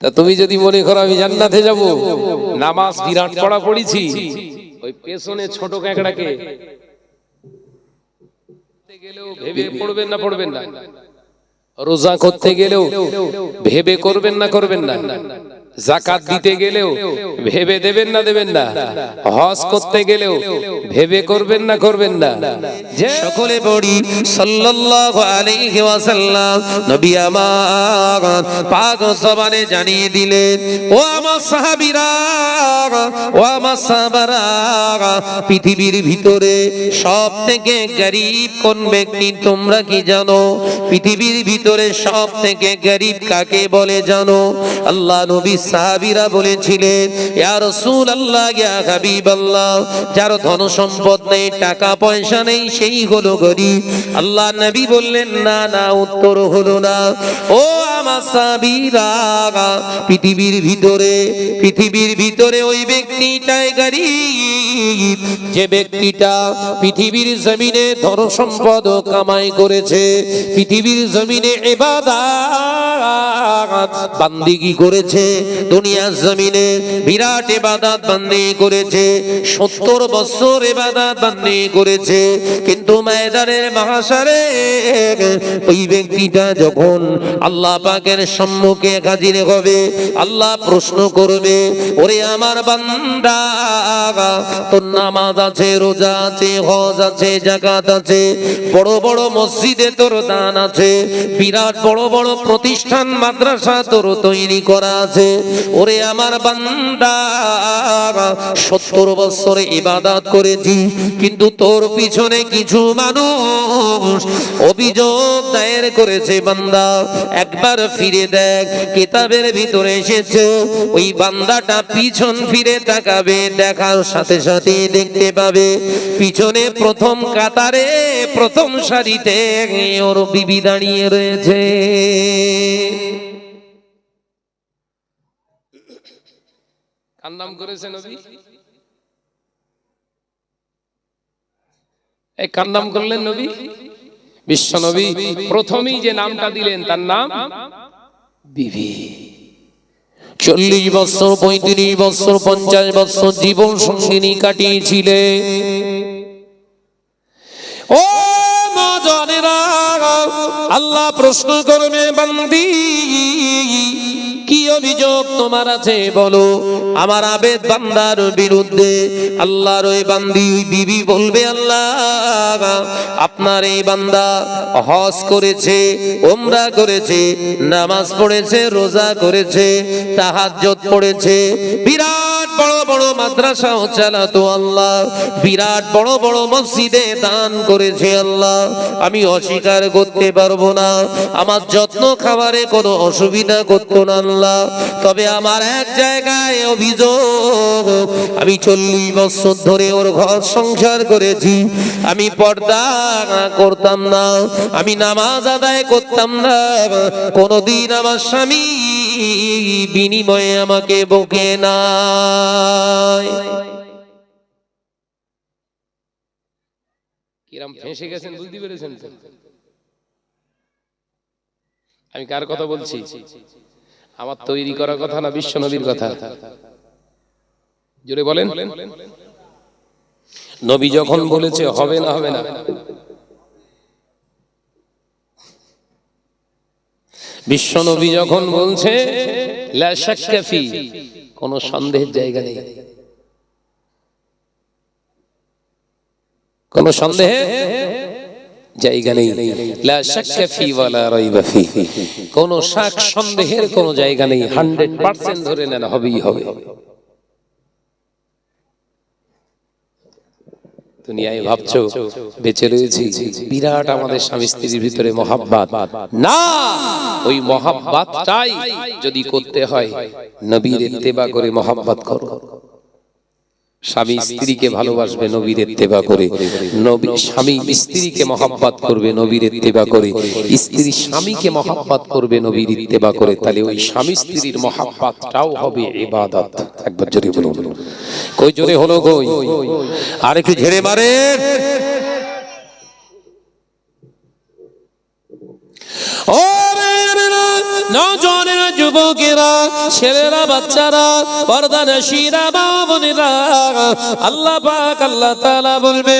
তা তুমি যদি মনে করো আমি জান্নাতে যাব। নামাজ বিরাট পড়া পড়েছি। ওই পেছনে ছোট ক্যাঁকড়াকে। গেলেও ভেবে পড়বেন না পড়বেন না। রোজা করতে গেলেও ভেবে করবেন না করবেন না। জাকাত দিতে গেলেও, ভেবে দেবেন না দেবেন না। হজ করতে গেলেও, ভেবে করবেন না করবেন না। যে সকলে পড়ি, সাল্লাল্লাহু আলাইহি ওয়াসাল্লাম, নবী আমার পাক জবানে জানিয়ে দিলেন, ও আমার সাহাবীরা, ও আমার সাহাবারা, পৃথিবীর ভিতরে সব থেকে গরিব কোন ব্যক্তি তোমরা কি জানো? পৃথিবীর ভিতরে সব থেকে গরিব কাকে বলে জানো? আল্লাহ নবী সাহাবীরা বলেছিলেন, ইয়া রাসূলুল্লাহ, ইয়া হাবিবাল্লাহ, যার ধন সম্পদ নেই, টাকা পয়সা নেই, সেই হলো গরিব। আল্লাহ নবী বললেন, না না, উত্তর হলো না। ও পৃথিবীর ভিতরে পৃথিবীর ভিতরে ওই ব্যক্তিটাই গরিব। যে ব্যক্তিটা পৃথিবীর জমিনে ধন সম্পদ কামাই করেছে, পৃথিবীর জমিনে বান্দিগি করেছে? দুনিয়ার জমিনে বিরাট এবাদাত বান্দি করেছে, সত্তর বছর এবাদাত বান্দি করেছে। কিন্তু ময়দানের মহাসারে ওই ব্যক্তিটা যখন আল্লাহ পাকের সম্মুখে হাজির হবে। আল্লাহ প্রশ্ন করবে, ওরে আমার বান্দা, তোর নামাজ আছে, রোজা আছে, হজ আছে জাকাত আছে, বড় বড় মসজিদে তোর দান আছে, বিরাট বড় বড় প্রতিষ্ঠান, মাদ্রাসা তোর তৈরি করা আছে। ওরে আমার বান্দা, সত্তর বছরে ইবাদত করেছি, কিন্তু তোর পিছনে কিছু মানুষ অভিযোগ দায়ের করেছে, বান্দা, একবার ফিরে দেখ, কিতাবের ভিতরে এসেছে। ওই বান্দাটা পিছন ফিরে তাকাবে, দেখার সাথে সাথে দেখতে পাবে। পিছনে প্রথম কাতারে, প্রথম সারিতে ওর বিবি দাঁড়িয়ে রয়েছে। কার করেছে নবী? এই কার করলেন নবী? বিশ্ব নবী প্রথমেই যে নামটা দিলেন, তার নাম বিবি। চল্লিশ বছর, পঁয়ত্রিশ বছর, পঞ্চাশ বছর জীবন সঙ্গিনী কাটিয়েছিলে। ও মজনেরা আল্লাহ প্রশ্ন করবে বান্দি। কি অভিযোগ তোমার আছে? বলো। আমার আবেদ বান্দার বিরুদ্ধে আল্লাহর ওই বান্দি ওই বিবি বলবে, আল্লাহ, আপনার এই বান্দা হজ করেছে ওমরা করেছে, নামাজ পড়েছে, রোজা করেছে তাহাজ পড়েছে, বিরাট বড় বড় মাদ্রাসাও চালাতো আল্লাহ। বিরাট বড় বড় মসজিদে দান করেছে আল্লাহ। আমি অস্বীকার করতে পারব না। আমার যত্ন খাবারে কোনো অসুবিধা করতো না আল্লাহ। তবে আমার এক জায়গায় অভিযোগ, আমি চল্লিশ বছর ধরে ওর ঘর সংসার করেছি। আমি পর্দা করতাম না। আমি নামাজ আদায় করতাম না। কোনদিন আমার স্বামী বিনিময়ে আমাকে বকে নাই। কিরাম ফেঁসে গেছেন বুঝতে পেরেছেন আমি কার কথা বলছি? আমার তৈরি করা কথা না বিশ্ব নবীর কথা? জোরে বলেন। নবী যখন বলেছে হবে না হবে না। বিশ্ব নবী যখন বলছে কোন সন্দেহের জায়গা নেই। কোন সন্দেহে জায়গা নেই। কোন শাক সন্দেহের কোন জায়গা নেই। 100% ধরে নেন হবেই হবে। দুনিয়ায় ভাবছ, বেঁচে রয়েছি। বিরাট আমাদের স্বামী স্ত্রীর ভিতরে মহাব্বাত। না, ওই মহাব্বাতটাই যদি করতে হয় নবীর ইত্তেবা করে মহাব্বাত করো। স্বামী স্ত্রীকে ভালোবাসবে নবীর ইত্তেবা করে। নবী স্বামী স্ত্রীকে মহাব্বাত করবে নবীর ইত্তেবা করে। স্ত্রী স্বামীকে মহাব্বাত করবে নবীর ইত্তেবা করে। তাহলে ওই স্বামী স্ত্রীর মহাব্বাতটাও হবে ইবাদত। একবার জোরে বলুন। কই জোরে হলো কই? আর একটু ঝেড়ে মারে। ও মেয়েরা, নজনের যুবকেরা, ছেলেরা, বাচ্চারা, পর্দা নশীরা মা বোনেরা, আল্লাহ পাক, আল্লাহ তাআলা বলবে,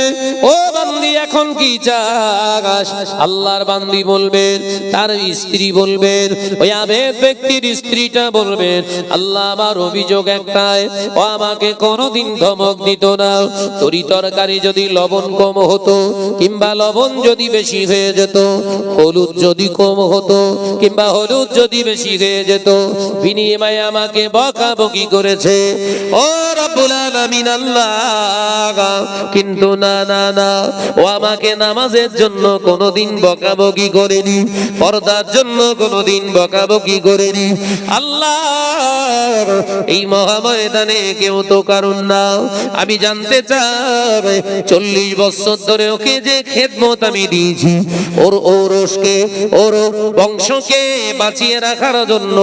ও বান্দি, এখন কি চাস? আল্লাহর বান্দি বলবেন, তার স্ত্রী বলবেন, ওই আবেদ ব্যক্তির স্ত্রীটা বলবেন, আল্লাহ, আমার অভিযোগ একটাই, ও আমাকে কোনোদিন ধমক দিত না। তরি তরকারি যদি লবণ কম হতো, কিংবা লবণ যদি বেশি হয়ে যেত, হলুদ যদি কম হতো, কিংবা হলুদ যদি বেশি হয়ে যেত, বিনিময়ে আমাকে বকাবকি করেছে। ও রব্বুল আলামিন, আল্লাহ। কিন্তু না না না, ও আমাকে নামাজের জন্য কোনোদিন বকাবকি করেনি, পর্দার জন্য কোনোদিন বকাবকি করেনি। আল্লাহ এই মহাময়দানে কেউ তো কারণ না। আমি জানতে চাই, চল্লিশ বছর ধরে ওকে যে খেদমত আমি দিয়েছি, ওর ওরসকে ওর বংশকে বাঁচিয়ে রাখার জন্য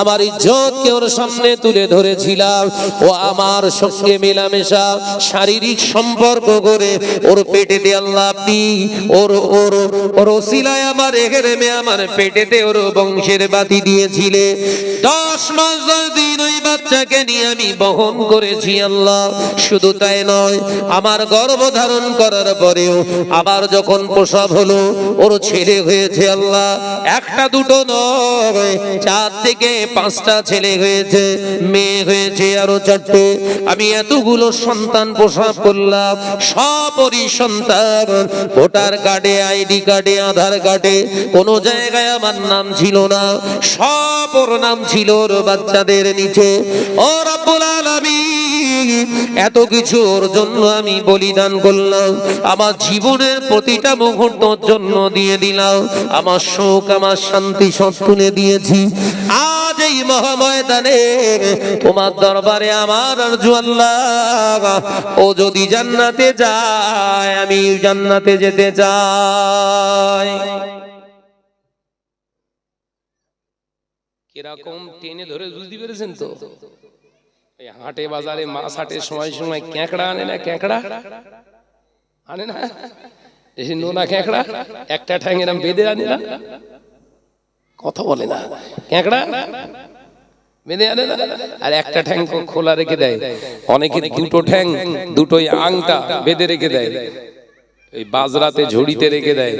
আমার ইজ্জতকে ওর সামনে তুলে ধরেছিলাম। ও আমার সঙ্গে মেলামেশা, শারীরিক সম্পর্ক করে ওর পেটেতে আল্লাহ আপনি ওর ওর ওর ওসিলায় আমার এখানে আমার পেটেতে ওর বংশের বাতি দিয়েছিলে। দশ মাস দশ দিন ওই বাচ্চাকে নিয়ে আমি বহন করেছি আল্লাহ। শুধু তাই নয়, আমার গর্ভ ধারণ করার পরেও আবার যখন প্রসব হলো, ওর ছেলে হয়েছে আল্লাহ। একটা দুটো নয় চার থেকে পাঁচটা ছেলে হয়েছে, মেয়ে হয়েছে আরও চারটে। আমি এতগুলো সন্তান পোষা করলাম, সবরই সন্তান। ভোটার কার্ডে, আইডি কার্ডে, আধার কার্ডে, কোনো জায়গায় আমার নাম ছিল না। সব ওর নাম ছিল ওর বাচ্চাদের নিচে। ও রব্বুল আলামিন এত কিছু ওর জন্য আমি বলিদান করলাম। আমার জীবনের প্রতিটা মুহূর্তর জন্য দিয়ে দিলাম। আমার শোক আমার শান্তি সব তুলে দিয়েছি। আজ এই মহাময়দানে তোমার দরবারে আমার আল্লাহ। ও যদি জান্নাতে যায়, আমি জান্নাতে যেতে কীরকম টেনে ধরে বুঝতে পেরেছেন তো? হাটে বাজারে মাছ হাটে সময় সময় ক্যাঁকড়া আনে না ক্যাঁকড়া? আনে না? এই নোনা ক্যাঁকড়া? একটা ঠ্যাং এরম বেঁধে আনে না? কথা বলে না। ক্যাঁকড়া? বেঁধে আনে না? আর একটা ঠ্যাং খোলা রেখে দেয়। অনেকে দুটো ঠ্যাং দুটোই আংটা বেঁধে রেখে দেয়। এই বাজরাতে ঝুড়িতে রেখে দেয়।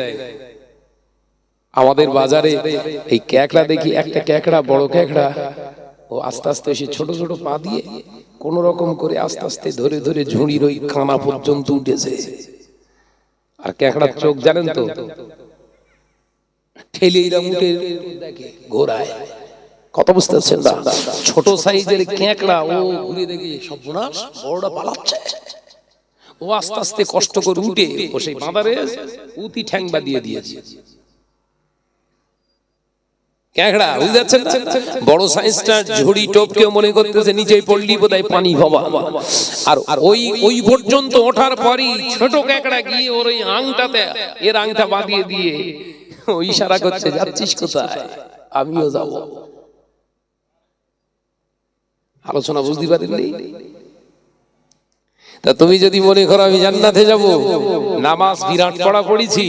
আমাদের বাজারে এই ক্যাকড়া দেখি একটা ক্যাকড়া বড় ক্যাকড়া। ও আস্তে আস্তে সে ছোট ছোট পা দিয়ে কোন রকম করে আস্তে আস্তে ধরে ধরে ঝুড়ির ওই কানা পর্যন্ত উঠেছে। আর ক্যাকড়ার চোখ জানেন তো? ঠেলে কত বুঝতে ছোট সাইজের ও ঘুরে দেখে বড়টা পালাচ্ছে। ও আস্তে আস্তে কষ্ট করে উঠে ও সেই উতি ঠ্যাং দিয়ে দিয়েছে। বুঝতে পারছেন বড় সাইজটা ঝুড়ি মনে করতেছে পড়লি পানি আর ওই ওই পর্যন্ত ওঠার পরই ছোট গিয়ে ওর ওই আংটাতে, এর আংটা বাঁধিয়ে দিয়ে ও ইশারা করছে, যাচ্ছিস কোথায়? আমিও যাব। আলোচনা বুঝতে পারেননি তা তুমি যদি মনে করো আমি জান্নাতে যাব, নামাজ বিরাট পড়া পড়েছি,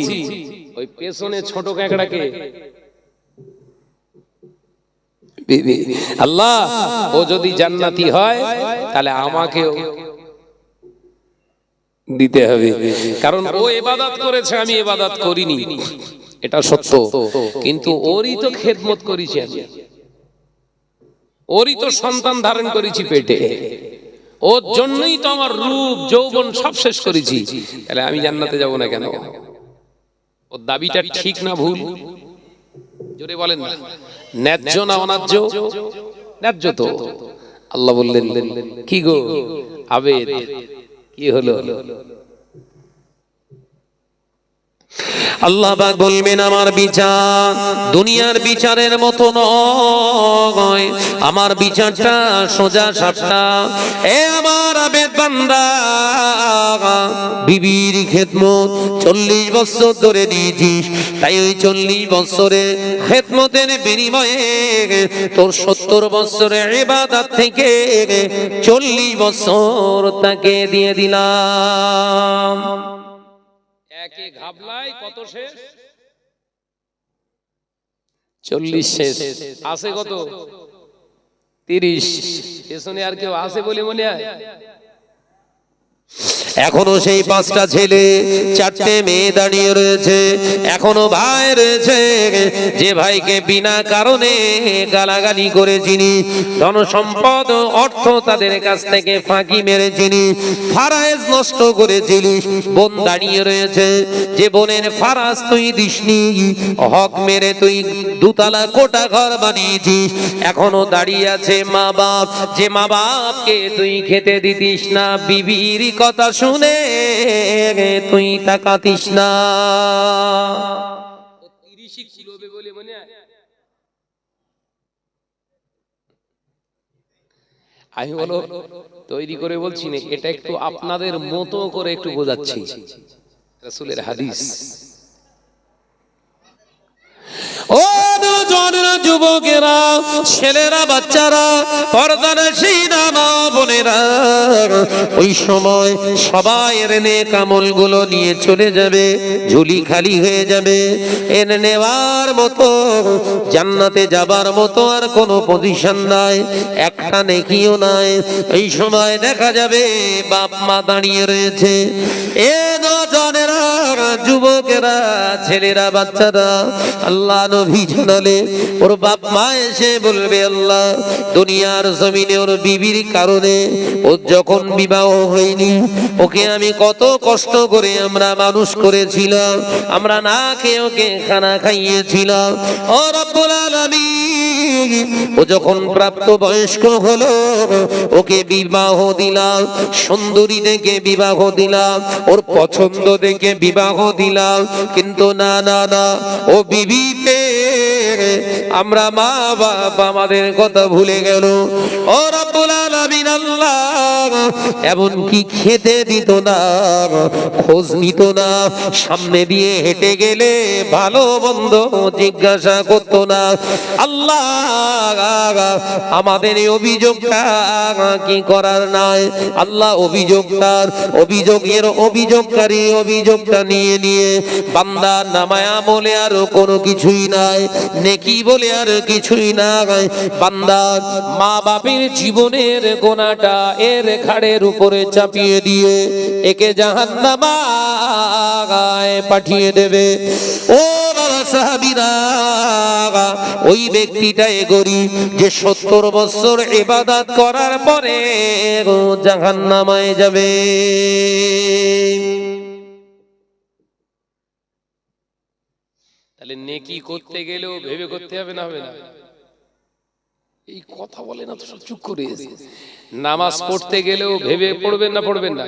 ওই পেছনে ছোট ক্যাকড়াকে আল্লাহ, ও যদি জান্নাতি হয়, তাহলে আমাকেও দিতে হবে। কারণ ও এবাদাত করেছে, আমি এবাদাত করিনি। এটা সত্য। কিন্তু ওরই তো খেদমত করেছি আমি। ওরই তো সন্তান ধারণ করেছি পেটে। ওর জন্যই তো আমার রূপ, যৌবন সব শেষ করেছি। তাহলে আমি জান্নাতে যাব না কেন? ওর দাবিটা ঠিক না ভুল? জোরে বলেন ন্যায্য না অন্যায্য? ন্যায্য তো আল্লাহ বললেন কি গো? আবেদ? কি হলো? আল্লাহ বলবেন, আমার বিচার দুনিয়ার বিচারের মতো নয়। আমার বিচারটা সোজা সাপটা। এ আমার আবেদ বান্দা, বিবির খেদমত চল্লিশ বছর ধরে দিয়েছিস। তাই ওই চল্লিশ বছরে খেদমতের বিনিময়ে তোর সত্তর বছরের এবাদাত থেকে চল্লিশ বছর তাকে দিয়ে দিলাম। একে ঘাবলায় কত শেষ? চল্লিশ শেষ। আছে কত? তিরিশ। পেছনে আর কেউ আছে বলে মনে হয়? এখনও সেই পাঁচটা ছেলে, চারটে মেয়ে দাঁড়িয়ে রয়েছে। এখনও ভাই রয়েছে, যে ভাইকে বিনা কারণে গালাগালি করে চিনি ধন সম্পদ অর্থ তাদের কাছ থেকে ফাঁকি মেরে চিনি ফারাজ নষ্ট করেছিলি। বোন দাঁড়িয়ে রয়েছে, যে বোনের ফারাজ তুই দিসনি। হক মেরে তুই দুতলা কোটা ঘর বানিয়েছিস। এখনও দাঁড়িয়ে আছে মা বাপ যে মা বাপকে তুই খেতে দিতিস না। বিবির কথা শুনে তুই তাকাতিস না। আমি বলো তৈরি করে বলছি না এটা একটু আপনাদের মতো করে একটু বোঝাচ্ছি। রাসূলের হাদিস। ও নওজওয়ানেরা যুবকেরা, ছেলেরা, বাচ্চারা, পর্দার সিনা মা বোনেরা, ওই সময় সবাই এনে কামলগুলো নিয়ে চলে যাবে, ঝুলি খালি হয়ে যাবে। এনে নেওয়ার মতো, জান্নাতে যাবার মতো আর কোনো পজিশন নাই, একটা নেকিও নাই। এই সময় দেখা যাবে বাপ মা দাঁড়িয়ে রয়েছে। এ নজনেরা যুবকেরা, ছেলেরা, বাচ্চারা, আল্লাহ নবী জানালে ওর বাপ মা এসে বলবে, আল্লাহ, দুনিয়ার জমিনে ওর বিবির কারণে ও যখন বিবাহ হয়নি, ওকে আমি কত কষ্ট করে আমরা মানুষ করেছিলাম, আমরা না খেয়ে ওকে খানা খাইয়েছিলাম। ও রব্বুল আলামিন, ও যখন প্রাপ্ত বয়স্ক হলো, ওকে বিবাহ দিলাম, সুন্দরী দেখে বিবাহ দিলাম, ওর পছন্দ দেখে বিবাহ দিলাম, কিন্তু না না না, ও বিবিতে আমরা মা বাবা আমাদের কথা ভুলে গেল। ও এমন কি খেতে দিত না, খোঁজ নিত না, সামনে দিয়ে হেঁটে গেলে ভালো মন্দ জিজ্ঞাসা করতো না। আল্লাহ, আমাদের অভিযোগটা কি করার নাই? আল্লাহ অভিযোগটার অভিযোগের অভিযোগকারী অভিযোগটা নিয়ে নিয়ে বান্দা নামায়া বলে আর কোনো কিছুই নাই। নেকি বলে আর কিছুই নাই। বান্দা মা বাপের জীবনের গোনাটা এর ঘাড়ের উপরে চাপিয়ে দিয়ে একে জাহান্নামায় পাঠিয়ে দেবে। ও ওই ব্যক্তিটা এ যে সত্তর বছর ইবাদত করার পরে জাহান্নামায় যাবে। তাহলে নেকি করতে গেলেও ভেবে করতে হবে না হবে না। এই কথা বলে না তো সব চুপ করে নামাজ পড়তে গেলেও ভেবে পড়বেন না পড়বেন না।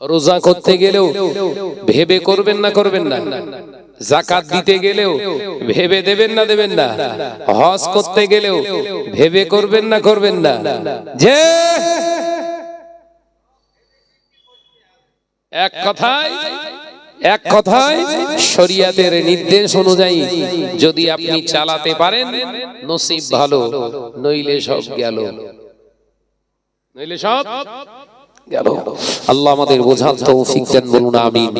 রোজা করতে গেলেও ভেবে করবেন না করবেন না। জাকাত দিতে গেলেও ভেবে দেবেন না দেবেন না। হজ করতে গেলেও ভেবে করবেন না করবেন না। যে এক কথায় এক কথায়, শরিয়াতের নির্দেশ অনুযায়ী যদি আপনি চালাতে পারেন, নসিব ভালো, নইলে সব গেল। নইলে সব গেল। আল্লাহ আমাদের বোঝান তৌফিক দেন, বলুন, আমিন।